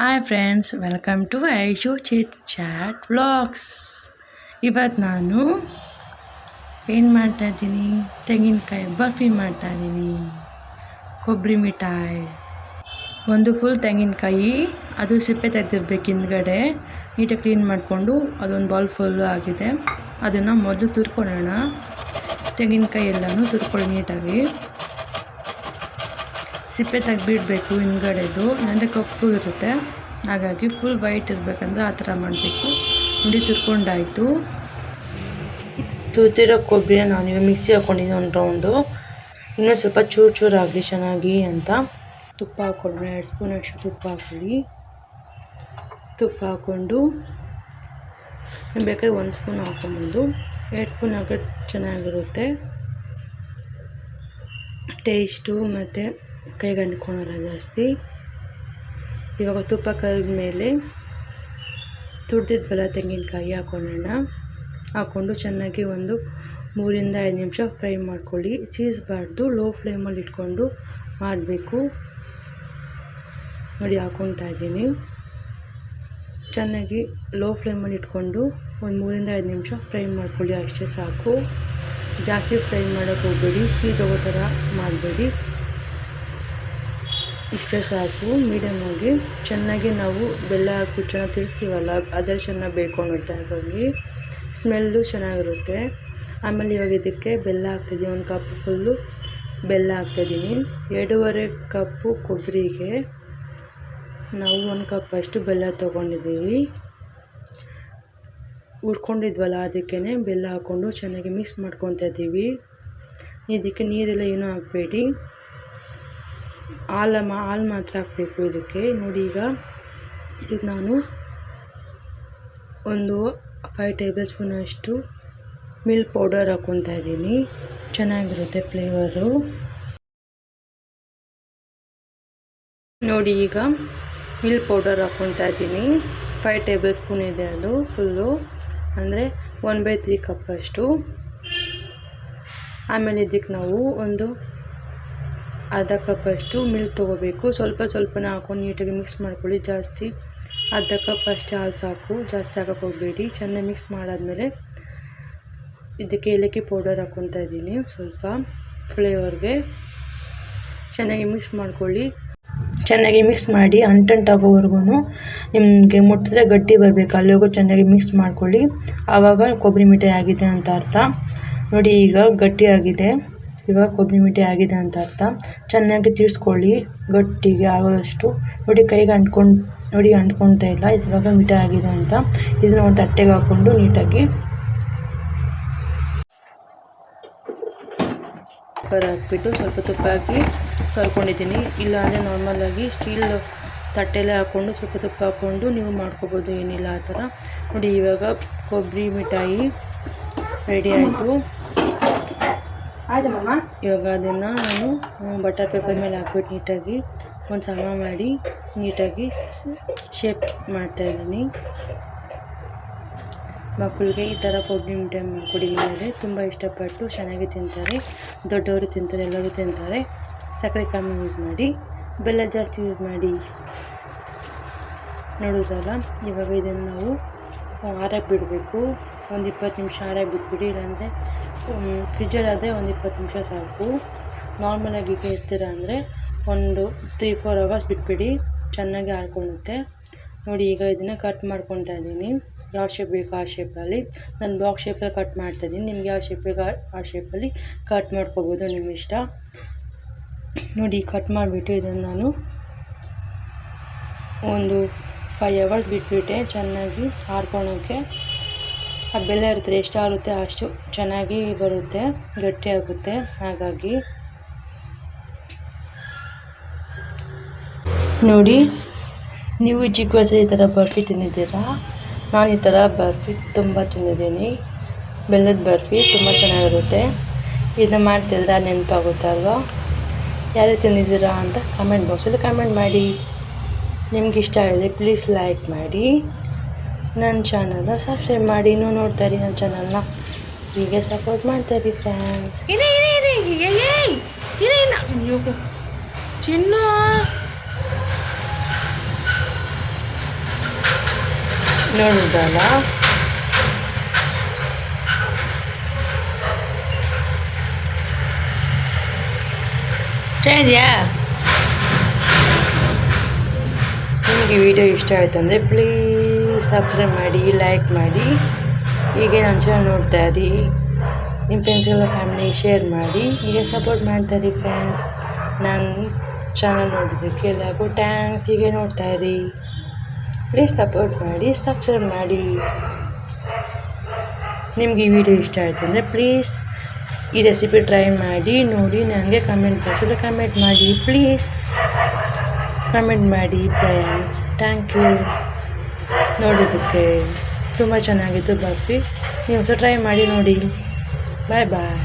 Hi friends welcome to Aishu chit chat vlogs ಇವತ್ತು ನಾನು ಏನು ಮಾಡ್ತಾಯಿದ್ದೀನಿ ತೆಂಗಿನಕಾಯಿ ಬರ್ಫಿ ಮಾಡ್ತಾಯಿದ್ದೀನಿ ಕೊಬ್ಬರಿ ಮಿಠಾಯಿ. ಒಂದು ಫುಲ್ ತೆಂಗಿನಕಾಯಿ, ಅದು ಸಿಪ್ಪೆ ತೆಗೆದಿರ್ಬೇಕು ಹಿಂದ್ಗಡೆ. ನೀಟಾಗಿ ಕ್ಲೀನ್ ಮಾಡಿಕೊಂಡು ಅದೊಂದು ಬಾಲ್ ಫುಲ್ಲು ಆಗಿದೆ. ಅದನ್ನು ಮೊದಲು ತುರ್ಕೊಳ್ಳೋಣ. ತೆಂಗಿನಕಾಯಿ ಎಲ್ಲನೂ ತುರ್ಕೊಳ್ಳಿ ನೀಟಾಗಿ. ಸಿಪ್ಪೆ ತೆಗ್ಬಿಡಬೇಕು ಹಿಂದ್ಗಡೆದು ಇಲ್ಲಾಂದರೆ ಕಪ್ಪು ಇರುತ್ತೆ. ಹಾಗಾಗಿ ಫುಲ್ ವೈಟ್ ಇರಬೇಕಂದ್ರೆ ಆ ಥರ ಮಾಡಬೇಕು. ನೋಡಿ ತುರ್ಕೊಂಡಾಯಿತು. ತುರ್ತಿರೋ ಕೊಬ್ಬರಿನ ನಾನು ಇವಾಗ ಮಿಕ್ಸಿ ಹಾಕ್ಕೊಂಡಿದ್ದೆ ಒಂದು ರೌಂಡು ಇನ್ನೂ ಸ್ವಲ್ಪ ಚೂರು ಚೂರು ಚೆನ್ನಾಗಿ ಅಂತ. ತುಪ್ಪ ಹಾಕ್ಕೊಂಡ್ರೆ ಎರಡು ಸ್ಪೂನ್ ಅಷ್ಟು ತುಪ್ಪ ಹಾಕ್ಕೊಳ್ಳಿ. ತುಪ್ಪ ಹಾಕ್ಕೊಂಡು ಬೇಕಾದ್ರೆ ಒಂದು ಸ್ಪೂನ್ ಹಾಕ್ಕೊಬೋದು ಎರಡು ಸ್ಪೂನ್ ಹಾಕೋದು ಚೆನ್ನಾಗಿರುತ್ತೆ. ಟೇಸ್ಟು ಮತ್ತು ಕೈಗೆ ಅಂಟ್ಕೊಳಲ್ಲ ಜಾಸ್ತಿ. ಇವಾಗ ತುಪ್ಪ ಕರಿದ ಮೇಲೆ ತುರಿದಿದ್ವಲ್ಲ ತೆಂಗಿನಕಾಯಿ ಹಾಕೊಳ್ಳೋಣ ಹಾಕ್ಕೊಂಡು ಚೆನ್ನಾಗಿ ಒಂದು ಮೂರಿಂದ ಐದು ನಿಮಿಷ ಫ್ರೈ ಮಾಡ್ಕೊಳ್ಳಿ. ಸೀಸ್ಬಾರ್ದು ಲೋ ಫ್ಲೇಮಲ್ಲಿ ಇಟ್ಕೊಂಡು ಮಾಡಬೇಕು. ನೋಡಿ ಹಾಕ್ಕೊತಾ ಇದ್ದೀನಿ. ಚೆನ್ನಾಗಿ ಲೋ ಫ್ಲೇಮಲ್ಲಿ ಇಟ್ಕೊಂಡು ಒಂದು ಮೂರಿಂದ ಐದು ನಿಮಿಷ ಫ್ರೈ ಮಾಡ್ಕೊಳ್ಳಿ. ಅಷ್ಟೇ ಸಾಕು. ಜಾಸ್ತಿ ಫ್ರೈ ಮಾಡೋಕ್ಕೆ ಹೋಗಬೇಡಿ. ಸೀದೋಗೋ ಥರ ಮಾಡಬೇಡಿ. ಇಷ್ಟೇ ಸಾಕು. ಮೀಡಿಯಮಾಗಿ ಚೆನ್ನಾಗಿ ನಾವು ಬೆಲ್ಲ ಹಾಕ್ಬಿಟ್ಟು ಚೆನ್ನಾಗಿ ತಿರ್ಸ್ತೀವಲ್ಲ, ಅದ್ರಲ್ಲಿ ಚೆನ್ನಾಗಿ ಬೇಯ್ಕೊಂಡಿರುತ್ತೆ ಹಾಗಾಗಿ ಸ್ಮೆಲ್ಲು ಚೆನ್ನಾಗಿರುತ್ತೆ. ಆಮೇಲೆ ಇವಾಗ ಇದಕ್ಕೆ ಬೆಲ್ಲ ಹಾಕ್ತಿದ್ದೀನಿ ಒಂದು ಕಪ್ ಫುಲ್ಲು ಬೆಲ್ಲ ಹಾಕ್ತಾಯಿದ್ದೀನಿ ಎರಡೂವರೆ ಕಪ್ಪು ಕೊಬ್ಬರಿಗೆ ನಾವು ಒಂದು ಕಪ್ ಅಷ್ಟು ಬೆಲ್ಲ ತೊಗೊಂಡಿದ್ದೀವಿ. ಹುರ್ಕೊಂಡಿದ್ವಲ್ಲ ಅದಕ್ಕೇ ಬೆಲ್ಲ ಹಾಕ್ಕೊಂಡು ಚೆನ್ನಾಗಿ ಮಿಕ್ಸ್ ಮಾಡ್ಕೊತಾ ಇದ್ದೀವಿ ಇದಕ್ಕೆ ನೀರೆಲ್ಲ ಏನೂ ಹಾಕಬೇಡಿ. ಹಾಲು ಮಾ, ಹಾಲು ಮಾತ್ರ ಹಾಕಬೇಕು ಇದಕ್ಕೆ. ನೋಡಿ ಈಗ ಇದಕ್ಕೆ ನಾನು ಒಂದು ಫೈವ್ ಟೇಬಲ್ ಸ್ಪೂನ್ ಅಷ್ಟು ಮಿಲ್ಕ್ ಪೌಡರ್ ಹಾಕ್ಕೊತಾ ಇದ್ದೀನಿ. ಚೆನ್ನಾಗಿರುತ್ತೆ ಫ್ಲೇವರು ನೋಡಿ ಈಗ ಮಿಲ್ಕ್ ಪೌಡರ್ ಹಾಕ್ಕೊತಾ ಇದ್ದೀನಿ. ಫೈವ್ ಟೇಬಲ್ ಸ್ಪೂನ್ ಇದೆ ಅದು ಫುಲ್ಲು ಅಂದರೆ ಒನ್ ಬೈ ತ್ರೀ ಕಪ್ ಅಷ್ಟು. ಆಮೇಲೆ ಇದಕ್ಕೆ ನಾವು ಒಂದು ಅರ್ಧ ಕಪ್ಪಷ್ಟು ಮಿಲ್ಕ್ ತೊಗೋಬೇಕು. ಸ್ವಲ್ಪ ಸ್ವಲ್ಪನೇ ಹಾಕೊಂಡು ನೀಟಾಗಿ ಮಿಕ್ಸ್ ಮಾಡ್ಕೊಳ್ಳಿ. ಜಾಸ್ತಿ ಅರ್ಧ ಕಪ್ ಅಷ್ಟೇ ಹಾಲು ಸಾಕು. ಜಾಸ್ತಿ ಹಾಕಕ್ಕೆ ಹೋಗಬೇಡಿ. ಚೆನ್ನಾಗಿ ಮಿಕ್ಸ್ ಮಾಡಾದಮೇಲೆ ಇದಕ್ಕೆ ಏಲಕ್ಕಿ ಪೌಡರ್ ಹಾಕ್ಕೊತಾ ಇದ್ದೀನಿ. ಸ್ವಲ್ಪ ಫ್ಲೇವರ್ಗೆ ಚೆನ್ನಾಗಿ ಮಿಕ್ಸ್ ಮಾಡ್ಕೊಳ್ಳಿ. ಚೆನ್ನಾಗಿ ಮಿಕ್ಸ್ ಮಾಡಿ ಅಂಟಂಟಾಗೋವರೆಗೂ ನಿಮಗೆ ಮುಟ್ಟಿದ್ರೆ ಗಟ್ಟಿ ಬರಬೇಕು. ಅಲ್ಲಿವರೆಗೂ ಚೆನ್ನಾಗಿ ಮಿಕ್ಸ್ ಮಾಡ್ಕೊಳ್ಳಿ. ಆವಾಗ ಕೊಬ್ಬರಿ ಮಿಠಾಯಿ ಆಗಿದೆ ಅಂತ ಅರ್ಥ. ನೋಡಿ ಈಗ ಗಟ್ಟಿಯಾಗಿದೆ ಇವಾಗ ಕೊಬ್ಬರಿ ಮಿಠಾಯಿ ಆಗಿದೆ ಅಂತ ಅರ್ಥ. ಚೆನ್ನಾಗಿ ತೀರಿಸ್ಕೊಳ್ಳಿ. ಗಟ್ಟಿಗೆ ಆಗೋದಷ್ಟು. ನೋಡಿ, ಕೈಗೆ ಅಂಟ್ಕೊಂಡು, ನೋಡಿ, ಅಂಟ್ಕೊಳ್ತಾ ಇಲ್ಲ. ಇವಾಗ ಮಿಠಾಯಿ ಆಗಿದೆ ಅಂತ. ಇದನ್ನ ಒಂದು ತಟ್ಟೆಗೆ ಹಾಕ್ಕೊಂಡು ನೀಟಾಗಿ ಪೇಪರ್ ಹಾಕ್ಬಿಟ್ಟು ಸ್ವಲ್ಪ ತುಪ್ಪ ಹಾಕಿ ಸರ್ಕೊಂಡಿದ್ದೀನಿ ಇಲ್ಲಾಂದರೆ ನಾರ್ಮಲಾಗಿ ಸ್ಟೀಲ್ ತಟ್ಟೆಲೇ ಹಾಕ್ಕೊಂಡು ಸ್ವಲ್ಪ ತುಪ್ಪ ಹಾಕ್ಕೊಂಡು ನೀವು ಮಾಡ್ಕೊಬೋದು. ಏನಿಲ್ಲ ಆ ಥರ. ನೋಡಿ, ಇವಾಗ ಕೊಬ್ಬರಿ ಮಿಠಾಯಿ ರೆಡಿ ಆಯಿತು. ಇವಾಗ ಅದನ್ನು ನಾನು ಬಟರ್ ಪೇಪರ್ ಮೇಲೆ ಹಾಕ್ಬಿಟ್ಟು ನೀಟಾಗಿ ಒಂದು ಸಮ ಮಾಡಿ ನೀಟಾಗಿ ಶೇಪ್ ಮಾಡ್ತಾಯಿದ್ದೀನಿ ಮಕ್ಕಳಿಗೆ ಈ ಥರ ಕೊಬ್ಬರಿ ಮಿಠಾಯಿ ಮಾಡಿಕೊಡಿ ಮನೇಲಿ ತುಂಬ ಇಷ್ಟಪಟ್ಟು ಚೆನ್ನಾಗಿ ತಿಂತಾರೆ. ದೊಡ್ಡವರು ತಿಂತಾರೆ, ಎಲ್ಲರೂ ತಿಂತಾರೆ. ಸಕ್ಕರೆ ಕಮ್ಮಿ ಯೂಸ್ ಮಾಡಿ. ಬೆಲ್ಲ ಜಾಸ್ತಿ ಯೂಸ್ ಮಾಡಿ. ನೋಡಿದ್ರಲ್ಲ, ಇವಾಗ ಇದನ್ನು ನಾವು ಆರಕ್ಕೆ ಬಿಡಬೇಕು. ಒಂದು ಇಪ್ಪತ್ತು ನಿಮಿಷ ಆರಕ್ಕೆ ಬಿಟ್ಬಿಡಿ, ಇಲ್ಲಾಂದರೆ ಫ್ರಿಜ್ಜಲ್ಲಾದರೆ ಒಂದು ಇಪ್ಪತ್ತು ನಿಮಿಷ ಸಾಕು. ನಾರ್ಮಲಾಗಿ ಇರ್ತೀರ ಅಂದರೆ ಒಂದು ತ್ರೀ ಫೋರ್ ಅವರ್ಸ್ ಬಿಟ್ಬಿಡಿ. ಚೆನ್ನಾಗಿ ಆರ್ಕೊಳ್ಳುತ್ತೆ. ನೋಡಿ, ಈಗ ಇದನ್ನು ಕಟ್ ಮಾಡ್ಕೊತಾ ಇದ್ದೀನಿ. ಯಾವ ಶೇಪ್ ಬೇಕು ಆ ಶೇಪಲ್ಲಿ ನಾನು ಬಾಕ್ಸ್ ಶೇಪಲ್ಲಿ ಕಟ್ ಮಾಡ್ತಾಯಿದ್ದೀನಿ ನಿಮ್ಗೆ ಯಾವ ಶೇಪ್ ಬೇಕು ಆ ಶೇಪಲ್ಲಿ ಕಟ್ ಮಾಡ್ಕೊಬೋದು ನಿಮ್ಮ ಇಷ್ಟ. ನೋಡಿ ಕಟ್ ಮಾಡಿಬಿಟ್ಟು ಇದನ್ನು ನಾನು ಒಂದು ಫೈವ್ ಅವರ್ಸ್ ಬಿಟ್ಬಿಟ್ಟೆ. ಚೆನ್ನಾಗಿ ಆರ್ಕೊಳೋಕ್ಕೆ ಆ ಬೆಲ್ಲ ಇರುತ್ತೆ ಎಷ್ಟು ಆರುತ್ತೆ ಅಷ್ಟು ಚೆನ್ನಾಗಿ ಬರುತ್ತೆ ಗಟ್ಟಿಯಾಗುತ್ತೆ ಹಾಗಾಗಿ. ನೋಡಿ, ನೀವು ಚಿಕ್ಕ ವಯಸ್ಸಲ್ಲಿ ಈ ಥರ ಬರ್ಫಿ ತಿಂದಿದ್ದೀರಾ? ನಾನು ಈ ಥರ ಬರ್ಫಿ ತುಂಬ ತಿಂದಿದ್ದೀನಿ. ಬೆಲ್ಲದ ಬರ್ಫಿ ತುಂಬ ಚೆನ್ನಾಗಿರುತ್ತೆ. ಇದನ್ನ ಮಾಡ್ತಿದ್ರೆ ನೆನಪಾಗುತ್ತಲ್ವಾ ಯಾರು ತಿಂದಿದ್ದೀರಾ ಅಂತ ಕಮೆಂಟ್ ಬಾಕ್ಸಲ್ಲಿ ಕಮೆಂಟ್ ಮಾಡಿ. ನಿಮ್ಗೆ ಇಷ್ಟ ಆಗಿದೆ ಪ್ಲೀಸ್ ಲೈಕ್ ಮಾಡಿ. ನನ್ನ ಚಾನಲ್ನ ಸಬ್ಸ್ಕ್ರೈಬ್ ಮಾಡಿ ಇನ್ನೂ ನೋಡ್ತಾ ಇರಿ ನನ್ನ ಚಾನಲ್ನ ಹೀಗೆ ಸಪೋರ್ಟ್ ಮಾಡ್ತಾ ಇರಿ ಫ್ರೆಂಡ್ಸ್ ಚಿನ್ನ ನೋಡಿದಲ್ಲ ಚೆನ್ನಾಗಿದೆಯಾ ನಿಮಗೆ ವಿಡಿಯೋ ಇಷ್ಟ ಆಯ್ತು ಅಂದರೆ ಪ್ಲೀಸ್ ಸಬ್ಸ್ಕ್ರೈಬ್ ಮಾಡಿ ಲೈಕ್ ಮಾಡಿ. ಹೀಗೆ ನನ್ನ ಚಾನಲ್ ನೋಡ್ತಾ ಇರಿ. ನಿಮ್ಮ ಫ್ರೆಂಡ್ಸ್ಗೆಲ್ಲ ಫ್ಯಾಮಿಲಿ ಶೇರ್ ಮಾಡಿ. ಹೀಗೆ ಸಪೋರ್ಟ್ ಮಾಡ್ತಾ ಇರಿ ಫ್ರೆಂಡ್ಸ್ ನಾನು ಚಾನಲ್ ನೋಡೋದಕ್ಕೆ ಎಲ್ಲರಿಗೂ ಟ್ಯಾಂಕ್ಸ್ ಹೀಗೆ ನೋಡ್ತಾ ಇರಿ. ಪ್ಲೀಸ್ ಸಪೋರ್ಟ್ ಮಾಡಿ ಸಬ್ಸ್ಕ್ರೈಬ್ ಮಾಡಿ. ನಿಮ್ಗೆ ಈ ವಿಡಿಯೋ ಇಷ್ಟ ಆಯ್ತು ಅಂದರೆ ಪ್ಲೀಸ್ ಈ ರೆಸಿಪಿ ಟ್ರೈ ಮಾಡಿ, ನೋಡಿ, ನನಗೆ ಕಮೆಂಟ್ ಬಾಕ್ಸಲ್ಲಿ ಕಮೆಂಟ್ ಮಾಡಿ. ಪ್ಲೀಸ್ ಕಮೆಂಟ್ ಮಾಡಿ ಫ್ರೆಂಡ್ಸ್ ಥ್ಯಾಂಕ್ ಯು ನೋಡೋದಕ್ಕೆ ತುಂಬ ಚೆನ್ನಾಗಿತ್ತು ಬರ್ಫಿ ನೀವು ಸಹ ಟ್ರೈ ಮಾಡಿ ನೋಡಿ. ಬಾಯ್ ಬಾಯ್